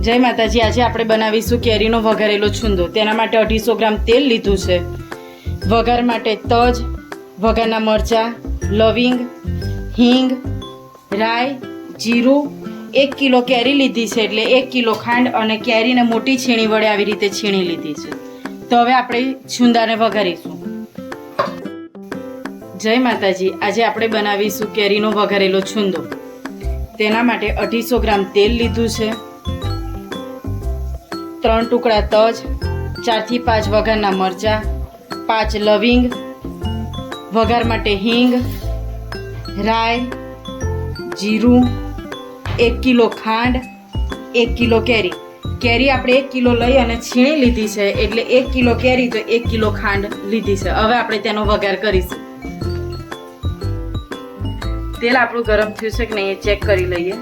જય માતાજી, આજે આપણે બનાવીશું કેરીનો વઘારેલો છુંદો. તેના માટે અઢીસો ગ્રામ તેલ લીધું છે. વઘાર માટે તજ, વઘારના મરચાં, લવિંગ, હિંગ, રાઈ, જીરું, એક કિલો કેરી લીધી છે એટલે એક કિલો ખાંડ અને કેરીને મોટી છીણી વડે આવી રીતે છીણી લીધી છે. તો હવે આપણે છુંદાને વઘારીશું. જય માતાજી, આજે આપણે બનાવીશું કેરીનો વઘારેલો છુંદો. તેના માટે અઢીસો ગ્રામ તેલ લીધું છે. ત્રણ ટુકડા તજ, ચારથી પાંચ વઘારના મરચાં, પાંચ લવિંગ, વઘાર માટે હિંગ, રાઈ, જીરું, એક કિલો ખાંડ, એક કિલો કેરી. કેરી આપણે એક કિલો લઈ અને છીણી લીધી છે, એટલે એક કિલો કેરી તો એક કિલો ખાંડ લીધી છે. હવે આપણે તેનો વઘાર કરીશું. તેલ આપણું ગરમ થયું છે કે નહીં એ ચેક કરી લઈએ.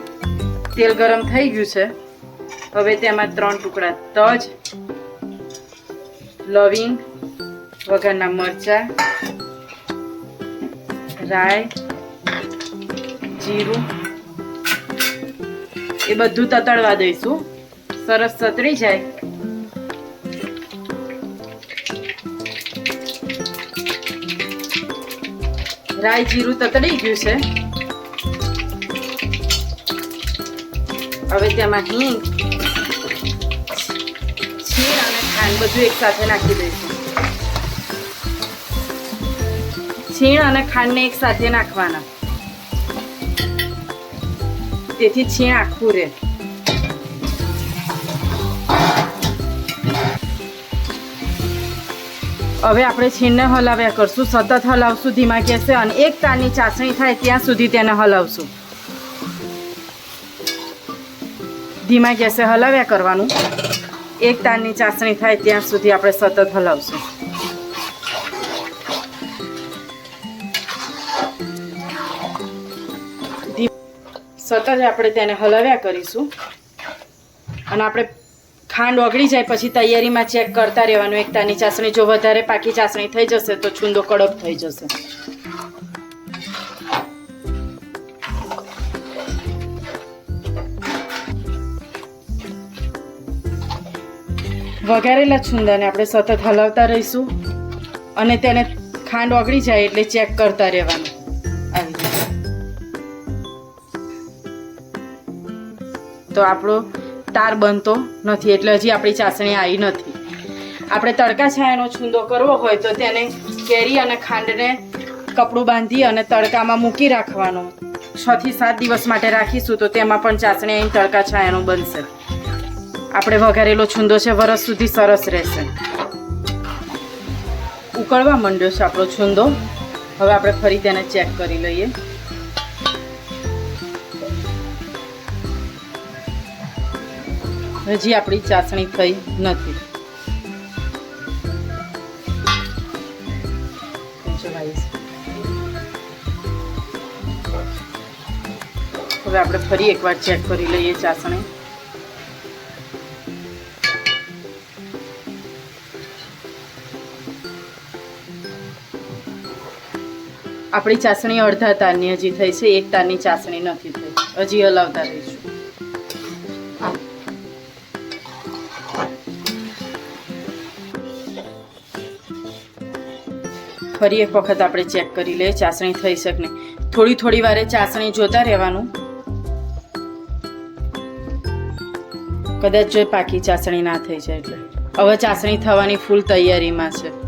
તેલ ગરમ થઈ ગયું છે. હવે તેમાં ત્રણ ટુકડા તજ, લવિંગ વગરના મરચાં, રાઈ, જીરું. એ બધું તતડવા દઈશું. સરસ સતરી જાય. રાઈ, જીરું તતડી ગયું છે. હવે તેમાં હિંગ છીણ અને ખાંડ બધું એકસાથે નાખી દઈશું. છીણ અને ખાંડને એકસાથે નાખવાના. તેથી છીણ આખું રહે. હવે આપણે છીણને હલાવ્યા કરશું. સતત હલાવશું, ધીમા ગેસે અને એક તારની ચાસણી થાય ત્યાં સુધી તેને હલાવશું. ધીમા ગેસે હલાવ્યા કરવાનું. એક તારની ચાસણી થાય ત્યાં સુધી આપણે સતત હલાવશું. સતત આપણે તેને હલાવ્યા કરીશું. અને આપણે ખાંડ ઓગળી જાય પછી તૈયારીમાં ચેક કરતા રહેવાનું. એક તારની ચાસણી જો વધારે પાકી ચાસણી થઈ જશે તો છુંદો કડક થઈ જશે. વઘારેલા છુંદાને આપણે સતત હલાવતા રહીશું. અને તેને ખાંડ ઓગળી જાય એટલે ચેક કરતા રહેવાનું. તો આપણો તાર બનતો નથી એટલે હજી આપણી ચાસણી આવી નથી. આપણે તડકા છાયાનો છુંદો કરવો હોય તો તેને કેરી અને ખાંડને કપડું બાંધી અને તડકામાં મૂકી રાખવાનો. છ થી સાત દિવસ માટે રાખીશું તો તેમાં પણ ચાસણી અહીં તડકા છાયાનો બનશે. આપણે વઘારેલો છુંદો છે, વરસ સુધી સરસ રહેશે. ઉકળવા માંડ્યો છે આપણો છુંદો. હવે આપણે ફરી તેને ચેક કરી લઈએ. હજી આપણી ચાસણી થઈ નથી. હવે આપણે ફરી એકવાર ચેક કરી લઈએ ચાસણી. આપણી ચાસણી અડધા તારની હજી થઈ છે, એક તારની ચાસણી નથી થઈ. હજી હલાવતા રહીશું. ફરી એક વખત આપણે ચેક કરી લઈએ, ચાસણી થઈ શકે નહીં. થોડી થોડી વારે ચાસણી જોતા રહેવાનું. કદાચ જો પાકી ચાસણી ના થઈ જાય એટલે. હવે ચાસણી થવાની ફૂલ તૈયારીમાં છે.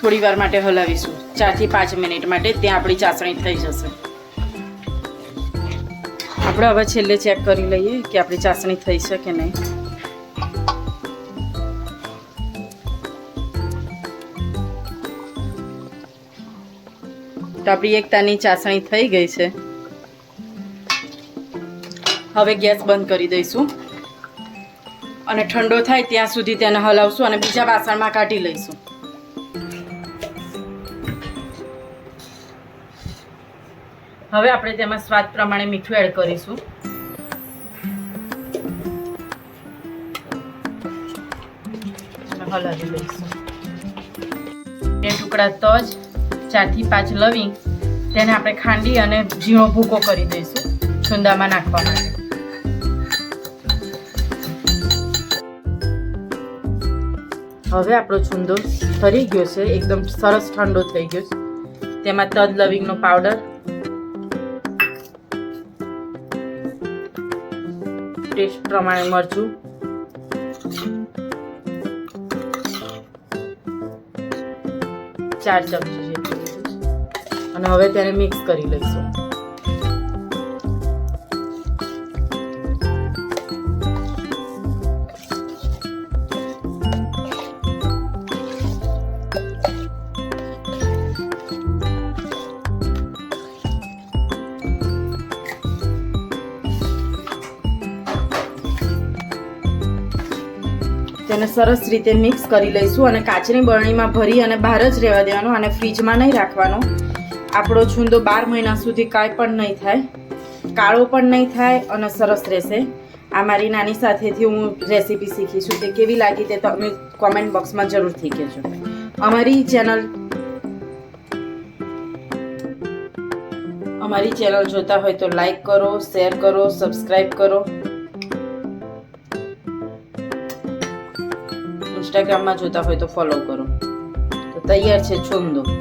થોડી વાર માટે હલાવીશું. ચારથી પાંચ મિનિટ માટે ત્યાં આપણી ચાસણી થઈ જશે. આપણે હવે છેલ્લે ચેક કરી લઈએ કે આપણી ચાસણી થઈ છે કે નહીં. તો આપણી એકતાની ચાસણી થઈ ગઈ છે. હવે ગેસ બંધ કરી દઈશું. અને ઠંડો થાય ત્યાં સુધી તેને હલાવશું અને બીજા વાસણમાં કાઢી લઈશું. હવે આપણે તેમાં સ્વાદ પ્રમાણે મીઠું એડ કરીશું. હલાવી બે ટુકડા તજ, ચારથી પાંચ લવિંગ, તેને આપણે ખાંડી અને ઝીણો ભૂકો કરી દઈશું છુંદામાં નાખવા માટે હવે આપણો છુંદો ફરી ગયો છે, એકદમ સરસ ઠંડો થઈ ગયો છે. તેમાં તજ, લવિંગનો પાવડર ટેસ્ટ પ્રમાણે મરચું ચાર ચમચી જેટલું. અને હવે તેને મિક્સ કરી લઈશું તેને સરસ રીતે મિક્સ કરી લઈશું અને કાચની બરણીમાં ભરી અને બહાર જ રહેવા દેવાનો અને ફ્રીજમાં નહીં રાખવાનો. આપણો છુંદો બાર મહિના સુધી કાંઈ પણ નહીં થાય. કાળો પણ નહીં થાય અને સરસ રહેશે. આ મારી નાની સાથેથી હું રેસીપી શીખી છું. તે કેવી લાગી તે તમે કોમેન્ટ બોક્સમાં જરૂરથી કહેજો. અમારી ચેનલ અમારી ચેનલ જોતા હોય તો લાઈક કરો શેર કરો સબસ્ક્રાઈબ કરો. ઇન્સ્ટાગ્રામમાં જોતા હોય તો ફોલો કરો. તો તૈયાર છે છુંદો.